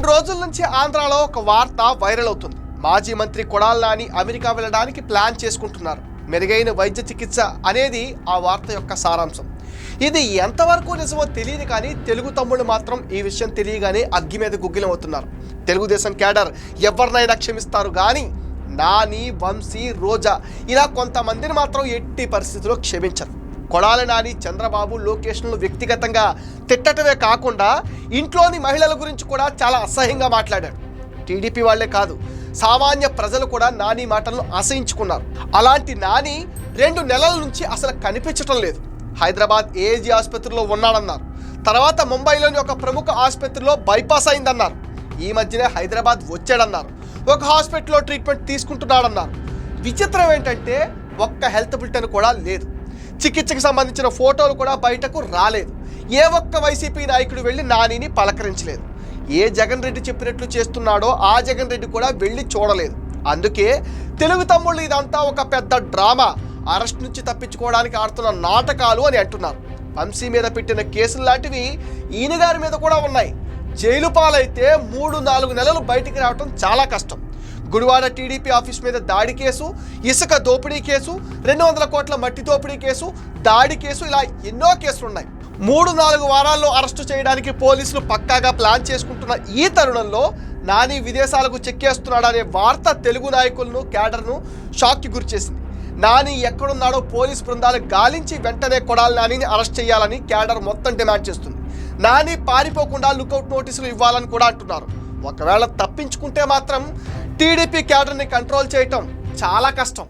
రెండు రోజుల నుంచి ఆంధ్రాలో ఒక వార్త వైరల్ అవుతుంది. మాజీ మంత్రి కొడాల్ నాని అమెరికా వెళ్ళడానికి ప్లాన్ చేసుకుంటున్నారు. మెరుగైన వైద్య చికిత్స అనేది ఆ వార్త యొక్క సారాంశం. ఇది ఎంతవరకు నిజమో తెలియదు కానీ తెలుగు తమ్ముళ్ళు మాత్రం ఈ విషయం తెలియగానే అగ్గి మీద గుగ్గిలం అవుతున్నారు తెలుగుదేశం క్యాడర్ ఎవరినైనా క్షమిస్తారు కానీ నాని వంశీ రోజా ఇలా కొంతమందిని మాత్రం ఎట్టి పరిస్థితుల్లో క్షమించరు. కొడాలి నాని చంద్రబాబు లోకేష్ను వ్యక్తిగతంగా తిట్టటమే కాకుండా ఇంట్లోని మహిళల గురించి కూడా చాలా అసహ్యంగా మాట్లాడాడు. టీడీపీ వాళ్ళే కాదు సామాన్య ప్రజలు కూడా నాని మాటలను అసహించుకున్నారు అలాంటి నాని రెండు నెలల నుంచి అసలు కనిపించటం లేదు. హైదరాబాద్ ఏజీ ఆసుపత్రిలో ఉన్నాడన్నారు. తర్వాత ముంబైలోని ఒక ప్రముఖ ఆసుపత్రిలో బైపాస్ అయిందన్నారు. ఈ మధ్యనే హైదరాబాద్ వచ్చాడన్నారు. ఒక హాస్పిటల్లో ట్రీట్మెంట్ తీసుకుంటున్నాడన్నారు. విచిత్రం ఏంటంటే ఒక్క హెల్త్ బులెటిన్ కూడా లేదు. చికిత్సకు సంబంధించిన ఫోటోలు కూడా బయటకు రాలేదు. ఏ ఒక్క వైసీపీ నాయకుడు వెళ్ళి నానిని పలకరించలేదు. ఏ జగన్ రెడ్డి చెప్పినట్లు చేస్తున్నాడో ఆ జగన్ రెడ్డి కూడా వెళ్ళి చూడలేదు. అందుకే తెలుగు తమ్ముళ్ళు ఇదంతా ఒక పెద్ద డ్రామా. అరెస్ట్ నుంచి తప్పించుకోవడానికి ఆడుతున్న నాటకాలు అని అంటున్నారు. వంశీ మీద పెట్టిన కేసులు లాంటివి ఈయన గారి మీద కూడా ఉన్నాయి. జైలు పాలైతే మూడు నాలుగు నెలలు బయటికి రావటం చాలా కష్టం. గుడివాడ టీడీపీ ఆఫీస్ మీద దాడి కేసు ఇసుక దోపిడీ కేసు రెండు వందల కోట్ల మట్టి దోపిడీ కేసు దాడి కేసు ఇలా ఎన్నో కేసులు ఉన్నాయి మూడు నాలుగు వారాల్లో అరెస్టు చేయడానికి పోలీసులు పక్కాగా ప్లాన్ చేసుకుంటున్న ఈ తరుణంలో నాని విదేశాలకు చెక్కేస్తున్నాడనే వార్త తెలుగు నాయకులను క్యాడర్ను షాక్కి గురిచేసింది. నాని ఎక్కడున్నాడో పోలీస్ బృందాలు గాలించి వెంటనే కొడాలి నానిని అరెస్ట్ చేయాలని క్యాడర్ మొత్తం డిమాండ్ చేస్తుంది. నాని పారిపోకుండా లుకౌట్ నోటీసులు ఇవ్వాలని కూడా అంటున్నారు. ఒకవేళ తప్పించుకుంటే మాత్రం టీడీపీ క్యాడర్ని కంట్రోల్ చేయటం చాలా కష్టం.